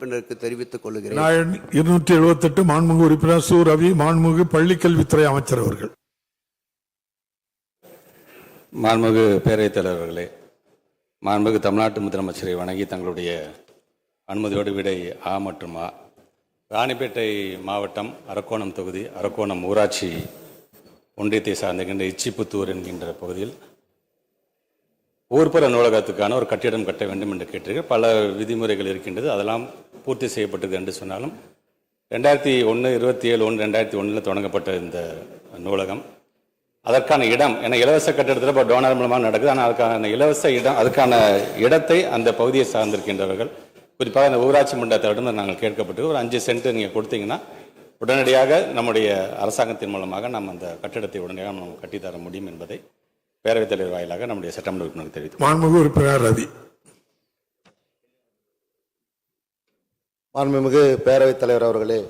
உறுப்பினருக்கு தெரிவித்துக் கொள்கிறேன். நான் இருநூற்றி எழுபத்தெட்டு மாண்புமிகு உறுப்பினர் சு. ரவி மாண்புமிகு பள்ளிக்கல்வித்துறை அமைச்சர் அவர்கள். மாண்புமிகு பேரவைத் தலைவர்களே மாண்புமிகு தமிழ்நாட்டு முதலமைச்சரை வணங்கி தங்களுடைய அனுமதியோடு விடை ஆ மற்றும் ஆ. ராணிப்பேட்டை மாவட்டம் அரக்கோணம் தொகுதி அரக்கோணம் ஊராட்சி ஒன்றியத்தை சார்ந்திருக்கின்ற இச்சிப்புத்தூர் என்கின்ற பகுதியில் ஊர்ப்புற நூலகத்துக்கான ஒரு கட்டிடம் கட்ட வேண்டும் என்று கேட்டீர்கள். பல விதிமுறைகள் இருக்கின்றது. அதெல்லாம் பூர்த்தி செய்யப்பட்டது என்று சொன்னாலும் ரெண்டாயிரத்தி ஒன்று இருபத்தி ஏழு ஒன்று ரெண்டாயிரத்தி ஒன்றில் தொடங்கப்பட்ட இந்த நூலகம் அதற்கான இடம் ஏன்னா இலவச கட்டிடத்தில் இப்போ டோனர் மூலமாக நடக்குது ஆனால் அதுக்கான இலவச இடம் அதுக்கான இடத்தை அந்த பகுதியை சார்ந்திருக்கின்றவர்கள் குறிப்பாக அந்த ஊராட்சி மன்றத்திடம் நாங்கள் கேட்கப்பட்டு ஒரு அஞ்சு சென்ட் நீங்கள் கொடுத்தீங்கன்னா உடனடியாக நம்முடைய அரசாங்கத்தின் மூலமாக நம்ம அந்த கட்டிடத்தை உடனடியாக நம்ம கட்டித்தர முடியும் என்பதை பேரவைத் தலைவர் வாயிலாக நம்முடைய சட்டமன்ற உறுப்பினர் தெரிவித்து மாண்புமிகு உறுப்பினர் ரவி. மாண்புமிகு பேரவைத் தலைவர் அவர்களே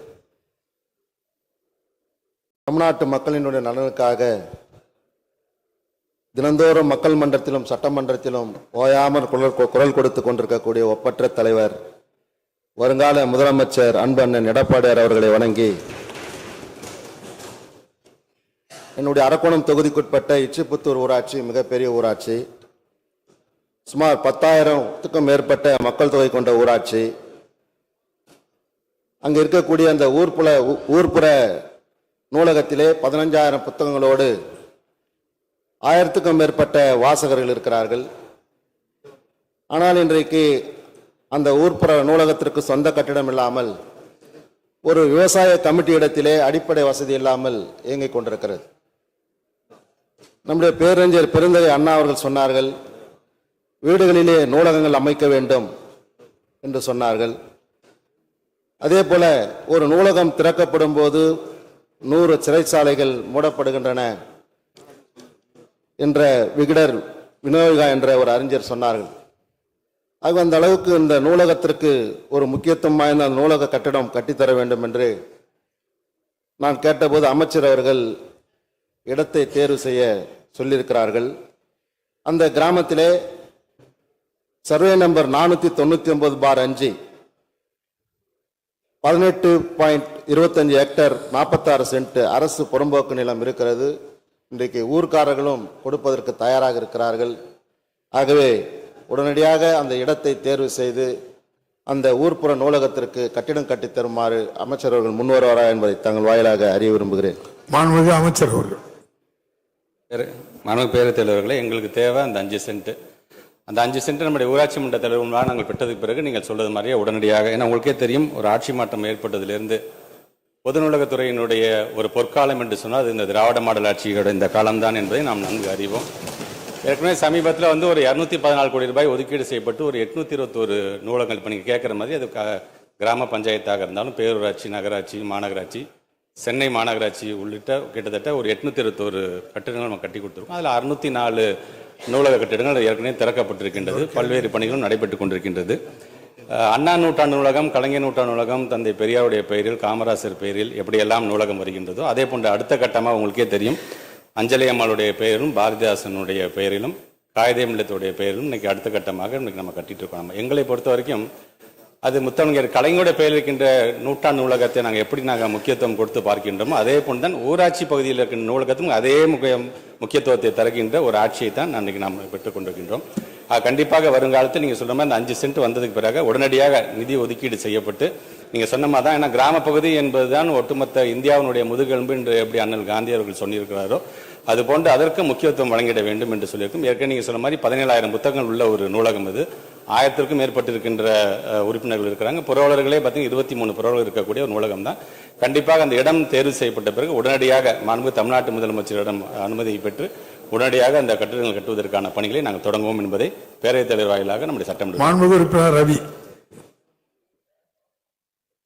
தமிழ்நாட்டு மக்களினுடைய நலனுக்காக தினந்தோறும் மக்கள் மன்றத்திலும் சட்டமன்றத்திலும் ஓயாமல் குரல் குரல் கொடுத்து கொண்டிருக்கக்கூடிய ஒப்பற்ற தலைவர் வருங்கால முதலமைச்சர் அன்பு அண்ணன் எடப்பாடியார் அவர்களை வணங்கி என்னுடைய அரக்கோணம் தொகுதிக்குட்பட்ட இச்சிப்புத்தூர் ஊராட்சி மிகப்பெரிய ஊராட்சி சுமார் பத்தாயிரத்துக்கும் மேற்பட்ட மக்கள் தொகை கொண்ட ஊராட்சி அங்க இருக்கக்கூடிய அந்த ஊர்ப்புற ஊர்ப்புற நூலகத்திலே பதினஞ்சாயிரம் புத்தகங்களோடு ஆயிரத்துக்கும் மேற்பட்ட வாசகர்கள் இருக்கிறார்கள். ஆனால் இன்றைக்கு அந்த ஊர்ப்புற நூலகத்திற்கு சொந்த கட்டிடம் இல்லாமல் ஒரு விவசாய கமிட்டி இடத்திலே அடிப்படை வசதி இல்லாமல் இயங்கிக் கொண்டிருக்கிறது. நம்முடைய பேரறிஞர் பெருந்தகை அண்ணா அவர்கள் சொன்னார்கள் வீடுகளிலே நூலகங்கள் அமைக்க வேண்டும் என்று சொன்னார்கள். அதே போல ஒரு நூலகம் திறக்கப்படும் போது நூறு சிறைச்சாலைகள் மூடப்படுகின்றன என்ற விகடர் வினோகா என்ற ஒரு அறிஞர் சொன்னார்கள். ஆக அந்த அளவுக்கு இந்த நூலகத்திற்கு ஒரு முக்கியத்துவம் வாய்ந்த அந்த நூலக கட்டிடம் கட்டித்தர வேண்டும் என்று நான் கேட்டபோது அமைச்சர் அவர்கள் இடத்தை தேர்வு செய்ய சொல்லியிருக்கிறார்கள். அந்த கிராமத்திலே சர்வே நம்பர் நானூற்றி தொண்ணூற்றி ஒன்பது பார் அஞ்சு பதினெட்டு பாயிண்ட் இருபத்தஞ்சு ஹெக்டர் நாற்பத்தாறு சென்ட் அரசு புறம்போக்கு நிலம் இருக்கிறது. இன்றைக்கு ஊர்க்காரர்களும் கொடுப்பதற்கு தயாராக இருக்கிறார்கள். ஆகவே உடனடியாக அந்த இடத்தை தேர்வு செய்து அந்த ஊர்ப்புற நூலகத்திற்கு கட்டிடம் கட்டித் தருமாறு அமைச்சர் அவர்கள் முன்வருவாரா என்பதை தங்கள் வாயிலாக அறிய விரும்புகிறேன். மாண்புமிகு அமைச்சர் அவர்கள். மாணவ பேரவைத் தலைவர்களே எங்களுக்கு தேவை அந்த அஞ்சு சென்ட் அந்த அஞ்சு சென்ட் நம்முடைய ஊராட்சி மன்ற தலைவர்களாக நாங்கள் பெற்றதுக்கு பிறகு நீங்கள் சொல்றது மாதிரியே உடனடியாக ஏன்னா உங்களுக்கே தெரியும் ஒரு ஆட்சி மாற்றம் ஏற்பட்டதிலிருந்து பொது நூலகத்துறையினுடைய ஒரு பொற்காலம் என்று சொன்னால் அது இந்த திராவிட மாடல் ஆட்சியோட இந்த காலம்தான் என்பதை நாம் நன்கு அறிவோம். ஏற்கனவே சமீபத்தில் வந்து ஒரு இரநூத்தி பதினாலு கோடி ரூபாய் ஒதுக்கீடு செய்யப்பட்டு ஒரு எட்நூத்தி இருபத்தோரு நூலகங்கள் இப்போ நீங்கள் கேட்குற மாதிரி அது க- கிராம பஞ்சாயத்தாக இருந்தாலும் பேரூராட்சி நகராட்சி மாநகராட்சி சென்னை மாநகராட்சி உள்ளிட்ட கிட்டத்தட்ட ஒரு எட்நூத்தி இருபத்தோரு கட்டிடங்கள் நம்ம கட்டி கொடுத்துருக்கோம். அதில் அறுநூத்தி நாலு நூலக கட்டிடங்கள் ஏற்கனவே திறக்கப்பட்டிருக்கின்றது. பல்வேறு பணிகளும் நடைபெற்று கொண்டிருக்கின்றது. அண்ணா நூற்றாண்டு நூலகம் கலைஞர் நூற்றாண்டு நூலகம் தந்தை பெரியாருடைய பெயரில் காமராசர் பெயரில் எப்படியெல்லாம் நூலகம் வருகின்றதோ அதே போன்ற அடுத்த கட்டமாக உங்களுக்கே தெரியும். அஞ்சலி அம்மாளுடைய பெயரும் பாரதிதாசனுடைய பெயரிலும் காயதே மில்லத்துடைய பெயரிலும் இன்னைக்கு அடுத்த கட்டமாக இன்னைக்கு நம்ம கட்டிட்டு இருக்கோம். நம்ம எங்களை பொறுத்த வரைக்கும் அது முத்தமிழர் கலைஞருடைய பெயர் இருக்கின்ற நூற்றாண்டு நூலகத்தை நாங்கள் எப்படி நாங்கள் முக்கியத்துவம் கொடுத்து பார்க்கின்றோமோ அதே போன்று தான் ஊராட்சி பகுதியில் இருக்கின்ற நூலகத்துக்கும் அதே முக்கியம் முக்கியத்துவத்தை தருகின்ற ஒரு ஆட்சியை தான் அன்றைக்கு நாம் பெற்றுக் கொண்டிருக்கின்றோம். கண்டிப்பாக வருங்காலத்தில் நீங்கள் சொல்கிற மாதிரி அந்த அஞ்சு சென்ட் வந்ததுக்கு பிறகு உடனடியாக நிதி ஒதுக்கீடு செய்யப்பட்டு நீங்கள் சொன்ன மாதிரி தான் ஏன்னா கிராமப்பகுதி என்பது என்பதுதான் ஒட்டுமொத்த இந்தியாவினுடைய முதுகெலும்பு என்று எப்படி அண்ணல் காந்தி அவர்கள் சொல்லியிருக்கிறாரோ அது போன்று அதற்கு முக்கியத்துவம் வழங்கிட வேண்டும் என்று சொல்லியிருக்கும். ஏற்கனவே நீங்கள் சொன்ன மாதிரி பதினேழாயிரம் புத்தகங்கள் உள்ள ஒரு நூலகம் இது. ஆயிரத்திற்கும் மேற்பட்டிருக்கின்ற உறுப்பினர்கள் இருக்கிறாங்க. புரவலர்களே பார்த்தீங்கன்னா இருபத்தி மூணு புரவலர் இருக்கக்கூடிய ஒரு நூலகம் தான். கண்டிப்பாக அந்த இடம் தேர்வு செய்யப்பட்ட பிறகு உடனடியாக மாண்பு தமிழ்நாட்டு முதலமைச்சரிடம் அனுமதி பெற்று உடனடியாக அந்த கட்டிடங்கள் கட்டுவதற்கான பணிகளை நாங்கள் தொடங்குவோம் என்பதை பேரவைத் தலைவர் வாயிலாக நம்முடைய சட்டமன்ற மாண்புமிகு உறுப்பினர் ரவி.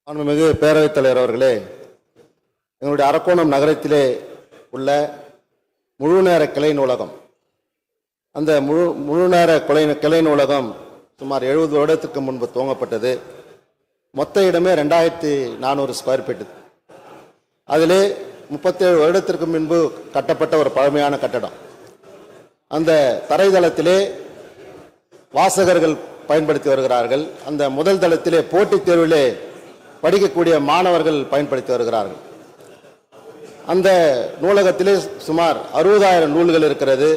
மாண்புமிகு பேரவைத் தலைவர் அவர்களே எங்களுடைய அரக்கோணம் நகரத்திலே உள்ள முழு நேர கிளை நூலகம். அந்த முழு முழு நேர கிளை கிளை நூலகம் சுமார் எழுபது வருடத்துக்கு முன்பு துவங்கப்பட்டது. மொத்த இடமே ரெண்டாயிரத்தி நானூறு ஸ்கொயர் ஃபீட் அதிலே முப்பத்தேழு வருடத்திற்கு முன்பு கட்டப்பட்ட ஒரு பழமையான கட்டடம். அந்த தரைதளத்திலே வாசகர்கள் பயன்படுத்தி வருகிறார்கள். அந்த முதல் தளத்திலே போட்டித் தேர்விலே படிக்கக்கூடிய மாணவர்கள் பயன்படுத்தி வருகிறார்கள். அந்த நூலகத்திலே சுமார் அறுபதாயிரம் நூல்கள் இருக்கிறது.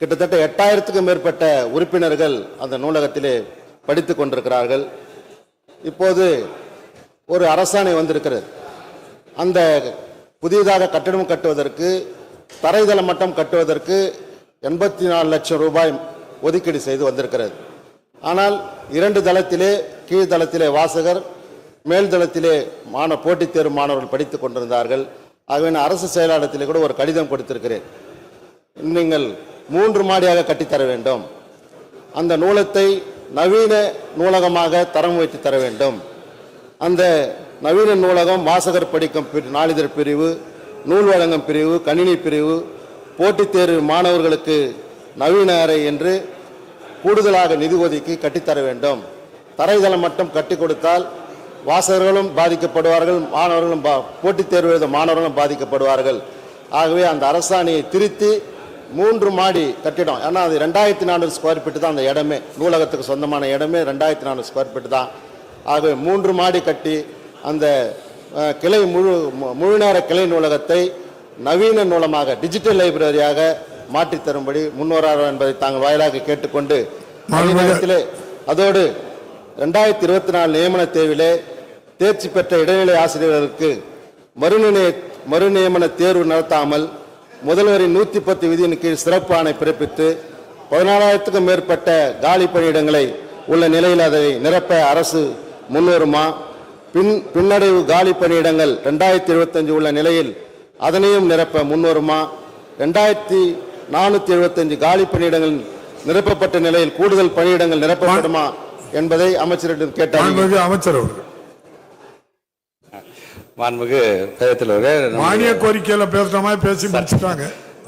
கிட்டத்தட்ட எட்டாயிரத்துக்கும் மேற்பட்ட உறுப்பினர்கள் அந்த நூலகத்திலே படித்து கொண்டிருக்கிறார்கள். இப்போது ஒரு அரசாணை வந்திருக்கிறது. அந்த புதியதாக கட்டிடம் கட்டுவதற்கு தரைதளம் மட்டும் கட்டுவதற்கு எண்பத்தி நாலு லட்சம் ரூபாய் ஒதுக்கீடு செய்து வந்திருக்கிறது. ஆனால் இரண்டு தளத்திலே கீழ் தளத்திலே வாசகர் மேல் தளத்திலே மாணவ போட்டித் தேர்வு மாணவர்கள் படித்துக் கொண்டிருந்தார்கள். ஆகவே நான் அரசு செயலாளத்திலே கூட ஒரு கடிதம் கொடுத்திருக்கிறேன். நீங்கள் மூன்று மாடியாக கட்டித்தர வேண்டும். அந்த நூலத்தை நவீன நூலகமாக தரம் வைத்து தர வேண்டும். அந்த நவீன நூலகம் வாசகர் படிக்கும் பிரி- நாளிதழ் பிரிவு நூல் வழங்கும் பிரிவு கணினி பிரிவு போட்டித் தேர்வு மாணவர்களுக்கு நவீன அறை என்று கூடுதலாக நிதி ஒதுக்கி கட்டித்தர வேண்டும். தரைதளம் மட்டும் கட்டி கொடுத்தால் வாசகர்களும் பாதிக்கப்படுவார்கள் மாணவர்களும் பா- போட்டித் தேர்வு எழுத மாணவர்களும் பாதிக்கப்படுவார்கள். ஆகவே அந்த அரசாணையை திருத்தி மூன்று மாடி கட்டிடம். ஏன்னா அது ரெண்டாயிரத்தி நானூறு ஸ்கொயர் ஃபீட் தான் அந்த இடமே. நூலகத்துக்கு சொந்தமான இடமே ரெண்டாயிரத்தி நானூறு ஸ்கொயர் ஃபீட் தான். ஆகவே மூன்று மாடி கட்டி அந்த கிளை முழு முழு நேர கிளை நூலகத்தை நவீன நூலமாக டிஜிட்டல் லைப்ரரியாக மாற்றித் தரும்படி முன்வரார் என்பதை தாங்கள் வாயிலாக கேட்டுக்கொண்டு நேரத்திலே அதோடு ரெண்டாயிரத்தி இருபத்தி நாலு நியமன தேர்விலே தேர்ச்சி பெற்ற இடைநிலை ஆசிரியர்களுக்கு மறுநிலைய மறுநியமன தேர்வு நடத்தாமல் முதல்வரின் நூத்தி பத்து விதியின் கீழ் சிறப்பு ஆணை பிறப்பித்து பதினாலாயிரத்துக்கும் மேற்பட்ட காலி பணியிடங்களை உள்ள நிலையில் அதை நிரப்ப அரசு முன்வருமா? பின் பின்னடைவு காலி பணியிடங்கள் ரெண்டாயிரத்தி இருபத்தஞ்சு உள்ள நிலையில் அதனையும் நிரப்ப முன்வருமா? ரெண்டாயிரத்தி நானூத்தி எழுபத்தஞ்சு காலி பணியிடங்கள் நிரப்பப்பட்ட நிலையில் கூடுதல் பணியிடங்கள் நிரப்பப்படுமா என்பதை அமைச்சரிடம் கேட்டார். அமைச்சர் அவர்கள். மாண்புமிகு பேரவைத் தலைவரே மானிய கோரிக்கையில பேசுற மாதிரி பேசி முடிச்சுட்டாங்க.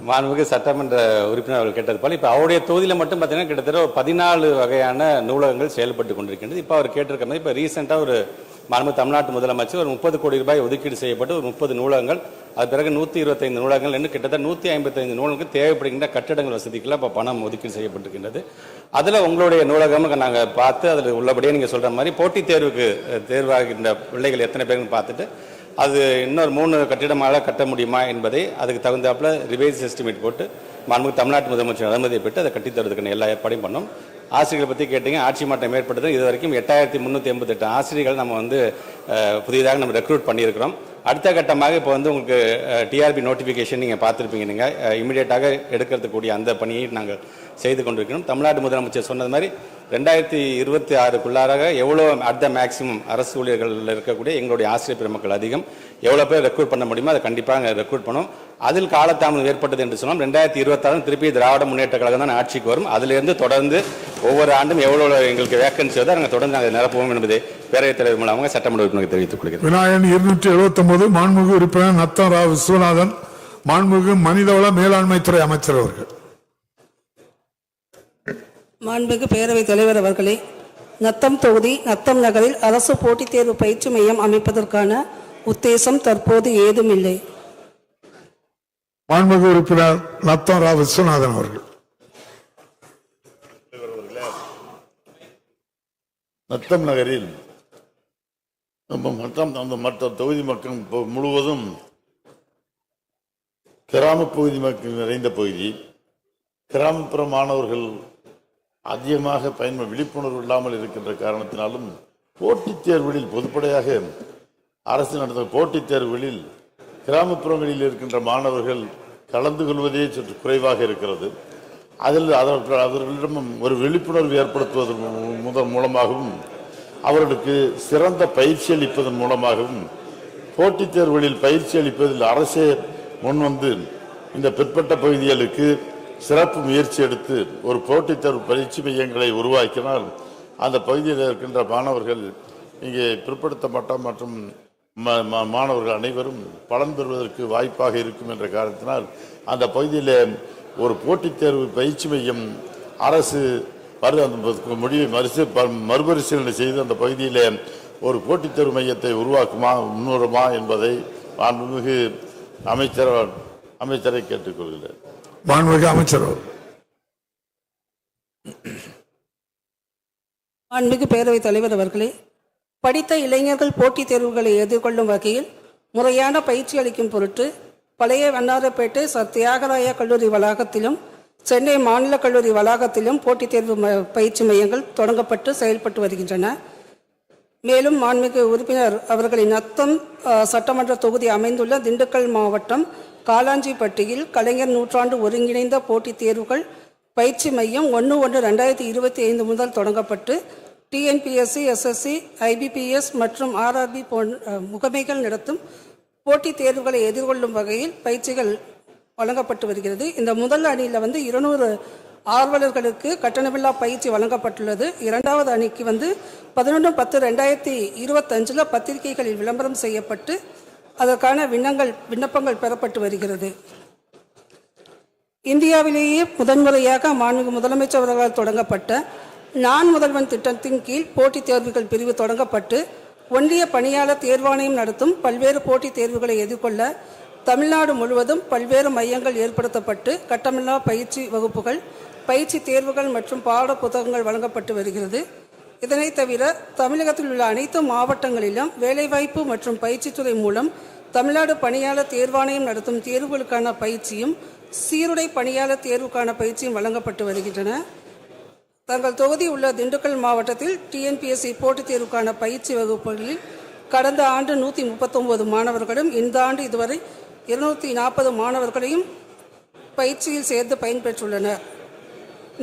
மாண்புமிகு சட்டமன்ற உறுப்பினர் அவர்கள் கேட்டது போல இப்போ அவருடைய தொகுதியில் மட்டும் பார்த்தீங்கன்னா கிட்டத்தட்ட ஒரு பதினாலு வகையான நூலகங்கள் செயல்பட்டு கொண்டிருக்கின்றது. இப்போ அவர் கேட்டிருக்க மாதிரி இப்போ ரீசெண்டாக ஒரு மாண்பு தமிழ்நாட்டு முதலமைச்சர் ஒரு முப்பது கோடி ரூபாய் ஒதுக்கீடு செய்யப்பட்டு ஒரு முப்பது நூலகங்கள் அது பிறகு நூற்றி இருபத்தைந்து நூலகங்கள் இன்னும் கிட்டத்தட்ட நூற்றி ஐம்பத்தைந்து நூலகங்களுக்கு தேவைப்படுகின்ற கட்டிடங்கள் வசதிக்கெல்லாம் இப்போ பணம் ஒதுக்கீடு செய்யப்பட்டிருக்கின்றது. அதில் உங்களுடைய நூலகம் நாங்கள் பார்த்து அதில் உள்ளபடியே நீங்கள் சொல்கிற மாதிரி போட்டித் தேர்வுக்கு தேர்வாகின்ற பிள்ளைகள் எத்தனை பேருன்னு பார்த்துட்டு அது இன்னொரு மூணு கட்டிடமாக கட்ட முடியுமா என்பதை அதுக்கு தகுந்தாப்பில் ரிவைஸ் எஸ்டிமேட் போட்டு மாண்புமிகு தமிழ்நாட்டு முதலமைச்சர் அனுமதியை பெற்று அதை கட்டித் எல்லா ஏற்பாடையும் பண்ணோம். ஆசிரியர்களை பற்றி கேட்டீங்க ஆட்சி மாற்றம் ஏற்பட்டது. இது வரைக்கும் எட்டாயிரத்தி முந்நூற்றி எண்பத்தெட்டு ஆசிரியர்கள் நம்ம வந்து புதிதாக நம்ம ரெக்ரூட் பண்ணியிருக்கிறோம். அடுத்த கட்டமாக இப்போ வந்து உங்களுக்கு டிஆர்பி நோட்டிஃபிகேஷன் நீங்கள் பார்த்துருப்பீங்க நீங்கள் இமீடியட்டாக எடுக்கிறதுக்கூடிய அந்த பணியை நாங்கள் செய்து கொண்டிருக்கிறோம். தமிழ்நாடு முதலமைச்சர் சொன்னது மாதிரி ரெண்டாயிரத்தி இருபத்தி ஆறுக்குள்ளாராக எவ்வளோ அட் த மேக்ஸிமம் அரசு ஊழியர்களில் இருக்கக்கூடிய எங்களுடைய ஆசிரியர் பெருமக்கள் அதிகம். எவ்வளோ பேர் ரெக்ரூட் பண்ண முடியுமோ அதை கண்டிப்பாக ரெக்ரூட் பண்ணோம் அதில் காலதாமதம் ஏற்பட்டது என்று சொன்னோம். ரெண்டாயிரத்தி இருபத்தாறு திருப்பி திராவிட முன்னேற்ற கழகம் தான் ஆட்சிக்கு வரும். அதிலிருந்து தொடர்ந்து ஒவ்வொரு ஆண்டும் எவ்வளோ எங்களுக்கு வேக்கன்சி வருதோ நாங்கள் தொடர்ந்து நாங்கள் நிரப்புவோம் என்பதை பேரவைத் தலைவர் மூலமாக சட்டமன்ற உறுப்பினருக்கு தெரிவித்துக் கொள்கிறேன். விநாயகன் இருநூற்றி எழுபத்தி ஒன்பது மாண்புமிகு உறுப்பினர் நத்தம் ராவ் விஸ்வநாதன் மாண்புமிகு மனிதவள மேலாண்மைத்துறை அமைச்சர் அவர்கள். மாண்புமிகு பேரவைத் தலைவர் அவர்களே நத்தம் தொகுதி நத்தம் நகரில் அரசு போட்டித் தேர்வு பயிற்சி மையம் அமைப்பதற்கான உத்தேசம் தற்போது ஏதுமில்லை. மாண்புமிகு உறுப்பினர் நத்தம் ராவ் விஸ்வநாதன் அவர்கள். நத்தம் நகரில் நம்ம மற்ற அந்த மற்ற தொகுதி மக்கள் முழுவதும் கிராம பகுதி மக்கள் நிறைந்த பகுதி கிராமப்புற மாணவர்கள் அதிகமாக பயன்ப விழிப்புணர்வு இல்லாமல் இருக்கின்ற காரணத்தினாலும் போட்டித் தேர்வுகளில் பொதுப்படையாக அரசு நடந்த போட்டித் தேர்வுகளில் கிராமப்புறங்களில் இருக்கின்ற மாணவர்கள் கலந்து கொள்வதே சற்று குறைவாக இருக்கிறது. அதில் அதற்கு அவர்களிடம் ஒரு விழிப்புணர்வு ஏற்படுத்துவதன் முதன் முதல் மூலமாகவும் அவர்களுக்கு சிறந்த பயிற்சி அளிப்பதன் மூலமாகவும் போட்டித் தேர்வுகளில் பயிற்சி அளிப்பதில் அரசே முன்வந்து இந்த பிற்பட்ட பகுதிகளுக்கு சிறப்பு முயற்சி எடுத்து ஒரு போட்டித் தேர்வு பயிற்சி மையங்களை உருவாக்கினால் அந்த பகுதியில் இருக்கின்ற மாணவர்கள் இங்கே பிற்படுத்தப்பட்ட மற்றும் மாணவர்கள் அனைவரும் பலன் பெறுவதற்கு வாய்ப்பாக இருக்கும் என்ற காரணத்தினால் அந்த பகுதியில் ஒரு போட்டித் தேர்வு பயிற்சி மையம் அரசு மறு அந்த முடிவை மறுசு மறுபரிசீலனை செய்து அந்த பகுதியில் ஒரு போட்டித் தேர்வு மையத்தை உருவாக்குமா முன்வருமா என்பதை மாண்புமிகு அமைச்சர் அமைச்சரை கேட்டுக்கொள்கிறேன். மாண்புமிகு அமைச்சர். மாண்புமிகு பேரவைத் தலைவர் அவர்களே படித்த இளைஞர்கள் போட்டித் தேர்வுகளை எதிர்கொள்ளும் வகையில் முறையான பயிற்சி அளிக்கும் பொருட்டு பழைய வண்ணாரப்பேட்டை சர் தியாகராய கல்லூரி வளாகத்திலும் சென்னை மாநில கல்லூரி வளாகத்திலும் போட்டித் தேர்வு ம- பயிற்சி மையங்கள் தொடங்கப்பட்டு செயல்பட்டு வருகின்றன. மேலும் மாண்புமிகு உறுப்பினர் அவர்களின் நத்தம் சட்டமன்ற தொகுதி அமைந்துள்ள திண்டுக்கல் மாவட்டம் காலாஞ்சிப்பட்டியில் கலைஞர் நூற்றாண்டு ஒருங்கிணைந்த போட்டித் தேர்வுகள் பயிற்சி மையம் ஒன்று ஒன்று ரெண்டாயிரத்தி இருபத்தி ஐந்து முதல் தொடங்கப்பட்டு டிஎன்பிஎஸ்சி எஸ்எஸ்சி ஐபிபிஎஸ் மற்றும் ஆர்ஆர்பி போன்ற முகமைகள் நடத்தும் போட்டித் தேர்வுகளை எதிர்கொள்ளும் வகையில் பயிற்சிகள் வழங்கப்பட்டு வருகிறது. இந்த முதல் அணியில் வந்து இருநூறு ஆர்வலர்களுக்கு கட்டணமில்லா பயிற்சி வழங்கப்பட்டுள்ளது. இரண்டாவது அணிக்கு வந்து பதினொன்று பத்து ரெண்டாயிரத்தி இருபத்தஞ்சில் பத்திரிகைகளில் விளம்பரம் செய்யப்பட்டு அதற்கான விண்ணங்கள் விண்ணப்பங்கள் பெறப்பட்டு வருகிறது. இந்தியாவிலேயே முதன்முறையாக மாண்பு முதலமைச்சர் அவர்களால் தொடங்கப்பட்ட நான் முதல்வன் திட்டத்தின் கீழ் போட்டித் தேர்வுகள் பிரிவு தொடங்கப்பட்டு ஒன்றிய பணியாளர் தேர்வாணையம் நடத்தும் பல்வேறு போட்டித் தேர்வுகளை எதிர்கொள்ள தமிழ்நாடு முழுவதும் பல்வேறு மையங்கள் ஏற்படுத்தப்பட்டு கட்டமில்லா பயிற்சி வகுப்புகள் பயிற்சி தேர்வுகள் மற்றும் பாட புத்தகங்கள் வழங்கப்பட்டு வருகிறது. இதனைத் தவிர தமிழகத்தில் உள்ள அனைத்து மாவட்டங்களிலும் வேலைவாய்ப்பு மற்றும் பயிற்சித்துறை மூலம் தமிழ்நாடு பணியாளர் தேர்வாணையம் நடத்தும் தேர்வுகளுக்கான பயிற்சியும் சீருடை பணியாளர் தேர்வுக்கான பயிற்சியும் வழங்கப்பட்டு வருகின்றன. தங்கள் தொகுதி உள்ள திண்டுக்கல் மாவட்டத்தில் டிஎன்பிஎஸ்சி போட்டித் தேர்வுக்கான பயிற்சி வகுப்புகளில் கடந்த ஆண்டு நூற்றி முப்பத்தொம்போது மாணவர்களும் இந்த ஆண்டு இதுவரை இருநூற்றி நாற்பது மாணவர்களையும் பயிற்சியில் சேர்ந்து பயன்பெற்றுள்ளனர்.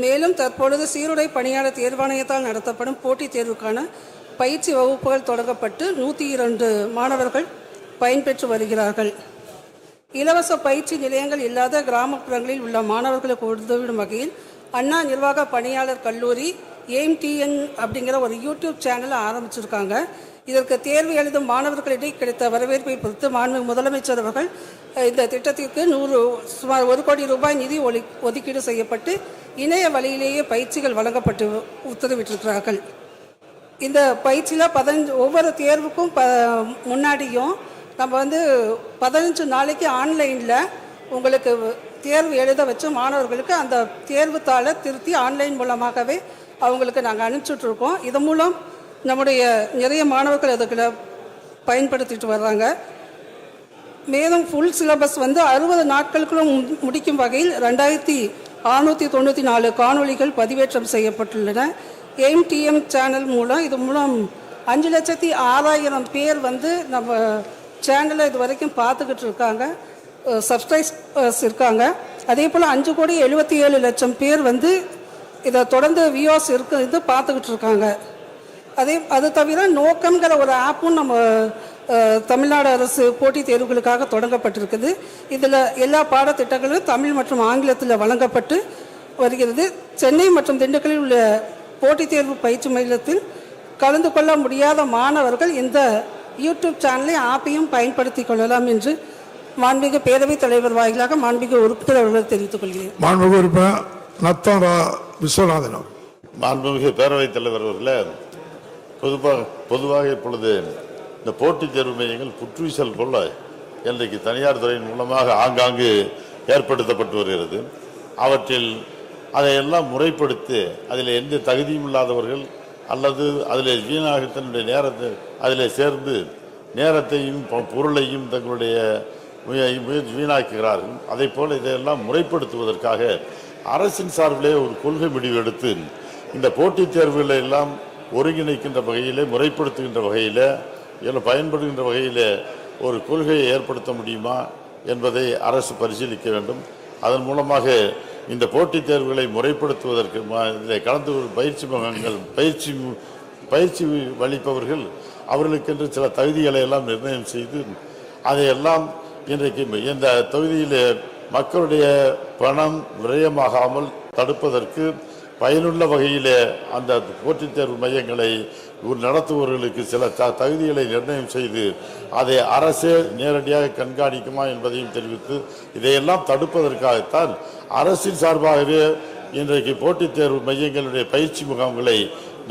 மேலும் தற்பொழுது சீருடை பணியாளர் தேர்வாணையத்தால் நடத்தப்படும் போட்டித் தேர்வுக்கான பயிற்சி வகுப்புகள் தொடங்கப்பட்டு நூற்றி இரண்டு மாணவர்கள் பயன்பெற்று வருகிறார்கள். இலவச பயிற்சி நிலையங்கள் இல்லாத கிராமப்புறங்களில் உள்ள மாணவர்களுக்கு உதவிடும் வகையில் அண்ணா நிர்வாக பணியாளர் கல்லூரி எய்ம் அப்படிங்கிற ஒரு யூடியூப் சேனலை ஆரம்பிச்சிருக்காங்க. இதற்கு தேர்வு எழுதும் மாணவர்களிடையே கிடைத்த வரவேற்பை பொறுத்து மாண்பு முதலமைச்சர் அவர்கள் இந்த திட்டத்திற்கு நூறு சுமார் ஒரு கோடி ரூபாய் நிதி ஒலி ஒதுக்கீடு செய்யப்பட்டு இணைய வழியிலேயே பயிற்சிகள் வழங்கப்பட்டு உத்தரவிட்டிருக்கிறார்கள். இந்த பயிற்சியில் பதினஞ்சு ஒவ்வொரு தேர்வுக்கும் ப முன்னாடியும் நம்ம வந்து பதினஞ்சு நாளைக்கு ஆன்லைனில் உங்களுக்கு தேர்வு எழுத வச்சு மாணவர்களுக்கு அந்த தேர்வு தாளை திருத்தி ஆன்லைன் மூலமாகவே அவங்களுக்கு நாங்கள் அனுப்பிச்சுட்ருக்கோம். இது மூலம் நம்முடைய நிறைய மாணவர்கள் அதுக்குள்ள பயன்படுத்திட்டு வர்றாங்க. மேலும் ஃபுல் சிலபஸ் வந்து அறுபது நாட்களுக்குள்ள மு- முடிக்கும் வகையில் ரெண்டாயிரத்தி அறுநூற்றி தொண்ணூற்றி நாலு காணொளிகள் பதிவேற்றம் செய்யப்பட்டுள்ளன. எம்டிஎம் சேனல் மூலம் இது மூலம் அஞ்சு லட்சத்தி ஆறாயிரம் பேர் வந்து நம்ம சேனலை இது வரைக்கும் பார்த்துக்கிட்டு இருக்காங்க. சப்ஸ்கிரைபர்ஸ் இருக்காங்க. அதே போல் அஞ்சு கோடி எழுபத்தி ஏழு லட்சம் பேர் வந்து இதை தொடர்ந்து வியூஸ் இருக்கு இது பார்த்துக்கிட்டு இருக்காங்க. அதே அது தவிர நோக்கம்ங்கிற ஒரு ஆப்பும் நம்ம தமிழ்நாடு அரசு போட்டித் தேர்வுகளுக்காக தொடங்கப்பட்டிருக்குது. இதில் எல்லா பாடத்திட்டங்களும் தமிழ் மற்றும் ஆங்கிலத்தில் வழங்கப்பட்டு வருகிறது. சென்னை மற்றும் திண்டுக்கல்லில் உள்ள போட்டித் தேர்வு பயிற்சி மையத்தில் கலந்து கொள்ள முடியாத மாணவர்கள் இந்த யூடியூப் சேனலை ஆப்பையும் பயன்படுத்தி கொள்ளலாம் என்று மாண்புமிகு பேரவைத் தலைவர் வாயிலாக மாண்புமிகு உறுப்பினர் அவர்கள் தெரிவித்துக் கொள்கிறேன் மாண்புமிகு உறுப்பினர் நத்தம் விஸ்வநாதன். மாண்புமிகு பேரவைத் தலைவர் அவர்களே பொதுவாக பொதுவாக இப்பொழுது இந்த போட்டித் தேர்வு மையங்கள் புற்றுவிசல் போல இன்றைக்கு தனியார் துறையின் மூலமாக ஆங்காங்கு ஏற்படுத்தப்பட்டு வருகிறது அவற்றில் அதையெல்லாம் முறைப்படுத்தி அதில் எந்த தகுதியும் இல்லாதவர்கள் அல்லது அதில் வீணாக தன்னுடைய நேரத்தை அதில் சேர்ந்து நேரத்தையும் பொ- பொருளையும் தங்களுடைய வீணாக்குகிறார்கள். அதே போல் இதையெல்லாம் முறைப்படுத்துவதற்காக அரசின் சார்பிலே ஒரு கொள்கை முடிவு எடுத்து இந்த போட்டித் தேர்வுகளை எல்லாம் ஒருங்கிணைக்கின்ற வகையிலே முறைப்படுத்துகின்ற வகையில் இதில் பயன்படுகின்ற வகையில் ஒரு கொள்கையை ஏற்படுத்த முடியுமா என்பதை அரசு பரிசீலிக்க வேண்டும். அதன் மூலமாக இந்த போட்டித் தேர்வுகளை முறைப்படுத்துவதற்கு இதில் கலந்து கொள்ளும் பயிற்சி முகங்கள் பயிற்சி பயிற்சி அளிப்பவர்கள் அவர்களுக்கென்று சில தகுதிகளை எல்லாம் நிர்ணயம் செய்து அதையெல்லாம் இன்றைக்கு இந்த தொகுதியிலே மக்களுடைய பணம் விரயமாகாமல் தடுப்பதற்கு பயனுள்ள வகையிலே அந்த போட்டித் தேர்வு மையங்களை நடத்துபவர்களுக்கு சில த தகுதிகளை நிர்ணயம் செய்து அதை அரசே நேரடியாக கண்காணிக்குமா என்பதையும் தெரிவித்து இதையெல்லாம் தடுப்பதற்காகத்தான் அரசின் சார்பாகவே இன்றைக்கு போட்டித் தேர்வு மையங்களுடைய பயிற்சி முகாம்களை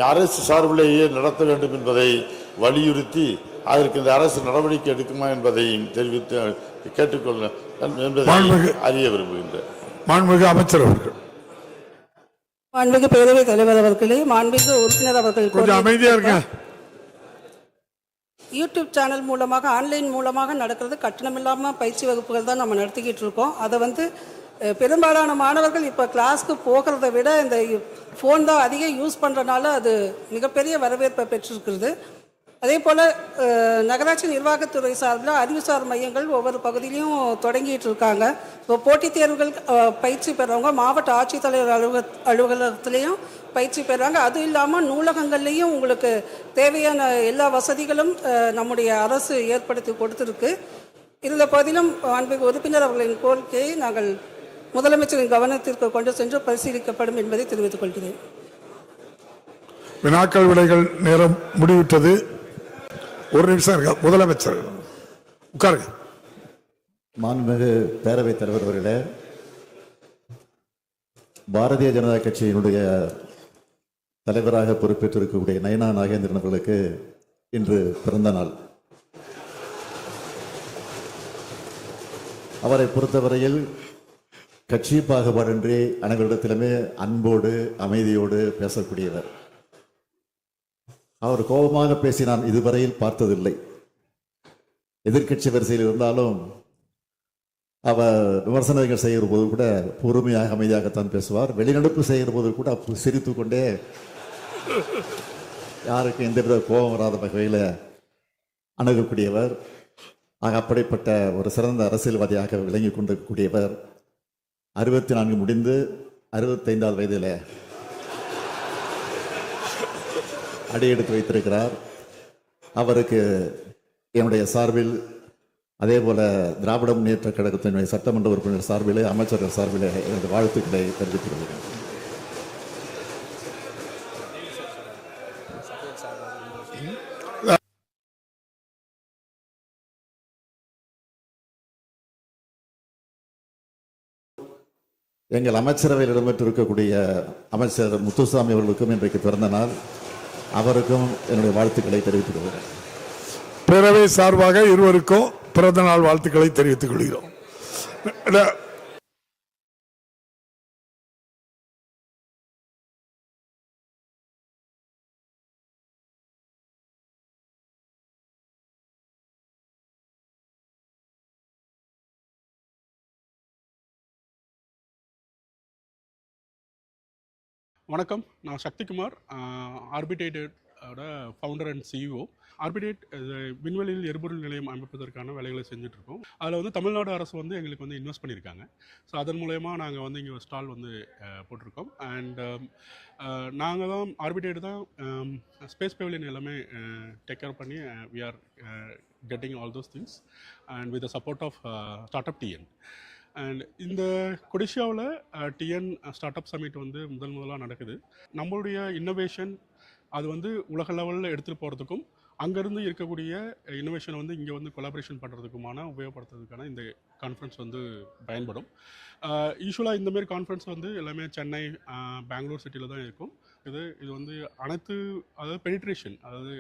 அரசு சார்பிலேயே நடத்த வேண்டும் என்பதை வலியுறுத்தி அதற்கு இந்த அரசு நடவடிக்கை எடுக்குமா என்பதையும் தெரிவித்து கேட்டுக்கொள்ள என்பதை மாண்புமிகு- அறிய விரும்புகின்றேன். மாண்புமிகு அமைச்சர் அவர்கள். மாண்புமிகு பேரவைத் தலைவர் அவர்களே மாண்புமிகு உறுப்பினர் அவர்கள் கொஞ்சம் அமைதியா இருங்க. யூடியூப் சேனல் மூலமாக ஆன்லைன் மூலமாக நடக்கிறது கட்டணமில்லாமல் பயிற்சி வகுப்புகள் தான் நம்ம நடத்திக்கிட்டு இருக்கோம். அதை வந்து பெரும்பாலான மாணவர்கள் இப்போ கிளாஸ்க்கு போகிறத விட இந்த ஃபோன் தான் அதிகம் யூஸ் பண்ணுறனால அது மிகப்பெரிய வரவேற்பை பெற்றிருக்கிறது. அதே போல் நகராட்சி நிர்வாகத்துறை சார்பில் அறிவுசார் மையங்கள் ஒவ்வொரு பகுதியிலையும் தொடங்கிட்டு இருக்காங்க இப்போ போட்டித் தேர்வுகள் பயிற்சி பெறவங்க மாவட்ட ஆட்சித்தலைவர் அலுவலக அலுவலகத்திலையும் பயிற்சி பெறாங்க. அதுவும் இல்லாமல் நூலகங்கள்லேயும் உங்களுக்கு தேவையான எல்லா வசதிகளும் நம்முடைய அரசு ஏற்படுத்தி கொடுத்துருக்கு. இருந்த போதிலும் அன்பிற்கு உறுப்பினர் அவர்களின் கோரிக்கையை நாங்கள் முதலமைச்சரின் கவனத்திற்கு கொண்டு சென்று பரிசீலிக்கப்படும் என்பதை தெரிவித்துக் கொள்கிறேன். வினாக்கள் விடைகள் நேரம் முடிவிட்டது. ஒரு நிமிஷம் இருக்க முதலமைச்சர். உட்காருங்க. மாண்புமிகு பேரவைத் தலைவர் அவர்களே பாரதிய ஜனதா கட்சியினுடைய தலைவராக பொறுப்பேற்றிருக்கக்கூடிய நயனா நாகேந்திரன் அவர்களுக்கு இன்று பிறந்த நாள். அவரை பொறுத்தவரையில் கட்சி பாகுபாடின்றி அனைவரிடத்திலுமே அன்போடு அமைதியோடு பேசக்கூடியவர். அவர் கோபமாக பேசி நான் இதுவரையில் பார்த்ததில்லை. எதிர்க்கட்சி வரிசையில் இருந்தாலும் அவர் விமர்சனங்கள் செய்கிற போது கூட பொறுமையாக அமைதியாகத்தான் பேசுவார். வெளிநடப்பு செய்கிற போது கூட சிரித்து கொண்டே யாருக்கும் எந்தவித கோபம் வராத வகையில் அணுகக்கூடியவர். ஆக அப்படிப்பட்ட ஒரு சிறந்த அரசியல்வாதியாக விளங்கி கொண்டிருக்கக்கூடியவர். அறுபத்தி நான்கு முடிந்து அறுபத்தைந்தாவது வயதில் அடியெடுத்து வைத்திருக்கிறார். அவருக்கு என்னுடைய சார்பில் அதே போல திராவிட முன்னேற்ற கழகத்தினுடைய சட்டமன்ற உறுப்பினர் சார்பிலே அமைச்சர்கள் சார்பிலே எனது வாழ்த்துக்களை தெரிவித்துக் கொள்கிறேன் எங்கள் அமைச்சரவையில் இடம்பெற்றிருக்கக்கூடிய அமைச்சர் முத்துசாமி அவர்களுக்கும் இன்றைக்கு பிறந்த நாள். அவருக்கும் என்னுடைய வாழ்த்துக்களை தெரிவித்துக் கொள்கிறேன். பேரவை சார்பாக இருவருக்கும் பிறந்த நாள் வாழ்த்துக்களை தெரிவித்துக் கொள்கிறோம். வணக்கம். நான் சக்திகுமார் ஆர்பிடேட்டோட ஃபவுண்டர் அண்ட் சிஇஓ ஆர்பிடேட் விண்வெளியில் எரிபொருள் நிலையம் அமைப்பதற்கான வேலைகளை செஞ்சுட்ருக்கோம். அதில் வந்து தமிழ்நாடு அரசு வந்து எங்களுக்கு வந்து இன்வெஸ்ட் பண்ணியிருக்காங்க. ஸோ அதன் மூலயமா நாங்கள் வந்து இங்கே ஸ்டால் வந்து போட்டிருக்கோம். அண்ட் நாங்கள் தான் ஆர்பிடேட் தான் ஸ்பேஸ் பெவிலியன் எல்லாமே டேக் கேர் பண்ணி we are getting all those things and with the support of startup TN and இந்த கொடிஷியாவில் டிஎன் ஸ்டார்ட் அப் சமிட் வந்து முதல் முதலாக நடக்குது. நம்மளுடைய இன்னோவேஷன் அது வந்து உலக லெவலில் எடுத்துகிட்டு போகிறதுக்கும் அங்கேருந்து இருக்கக்கூடிய இன்னோவேஷன் வந்து இங்கே வந்து கொலாபரேஷன் பண்ணுறதுக்குமான உபயோகப்படுத்துறதுக்கான இந்த கான்ஃபரன்ஸ் வந்து பயன்படும். யூஸ்வலாக இந்தமாரி கான்ஃபரன்ஸ் வந்து எல்லாமே சென்னை பெங்களூர் சிட்டியில் தான் இருக்கும். இது இது வந்து அனைத்து அதாவது பெனிட்ரேஷன் அதாவது